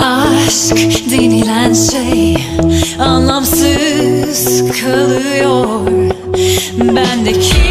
Aşk denilen şey anlamsız kalıyor. Bendeki